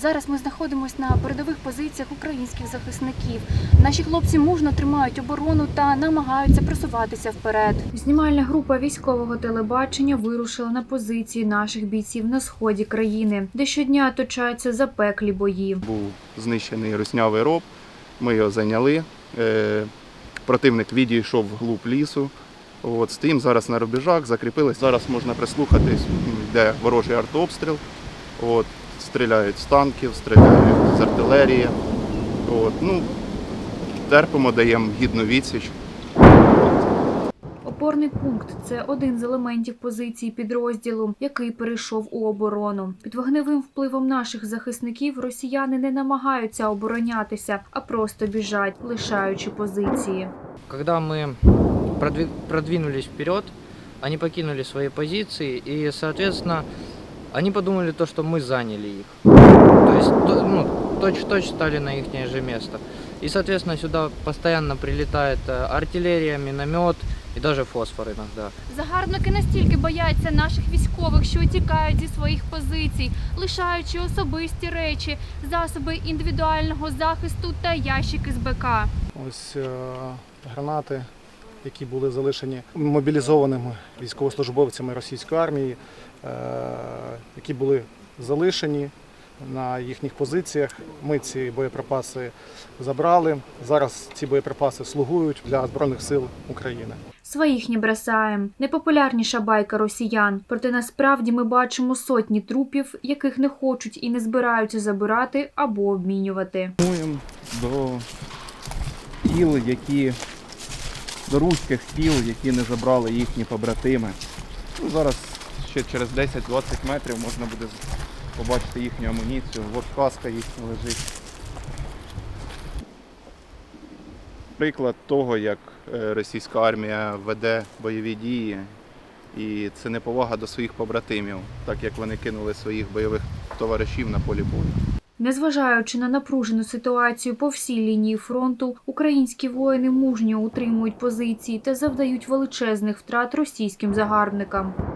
Зараз ми знаходимося на передових позиціях українських захисників. Наші хлопці мужно тримають оборону та намагаються просуватися вперед. Знімальна група військового телебачення вирушила на позиції наших бійців на сході країни, де щодня точаться запеклі бої. Був знищений руснявий роб, ми його зайняли. Е, Противник відійшов вглуб лісу. От, стоїмо зараз на рубежах, закріпились. Зараз можна прислухатись, м, йде ворожий артобстріл. От, стріляють з танків, стріляють з артилерії. От, ну, терпимо, даємо гідну відсіч. Опорний пункт це один з елементів позиції підрозділу, який перейшов у оборону. Під вогневим впливом наших захисників росіяни не намагаються оборонятися, а просто біжать, лишаючи позиції. Когда мы продви- продвинулись вперед, они покинули свои позиции и, соответственно, они подумали то, что мы заняли их. То есть, то- ну, точь-в-точь стали на их же место. И, соответственно, сюда постоянно прилетает э, артиллерия, миномет и даже фосфор иногда. Загарбники настільки бояться наших військових, що тікають зі своїх позицій, лишаючи особисті речі, засоби індивідуального захисту та ящики з БК. Ось е, гранати, які були залишені мобілізованими військовослужбовцями російської армії, е, які були залишені на їхніх позиціях. Ми ці боєприпаси забрали. Зараз ці боєприпаси слугують для Збройних сил України. Своїх не бросаєм. Непопулярніша байка росіян. Проте насправді ми бачимо сотні трупів, яких не хочуть і не збираються забирати або обмінювати. До тіл, які до руських тіл, які не забрали їхні побратими. Ну, зараз ще через 10-20 метрів можна буде побачити їхню амуніцію. От каска їхня лежить. Приклад того, як е, російська армія веде бойові дії, і це неповага до своїх побратимів, так як вони кинули своїх бойових товаришів на полі бою. Незважаючи на напружену ситуацію по всій лінії фронту, українські воїни мужньо утримують позиції та завдають величезних втрат російським загарбникам.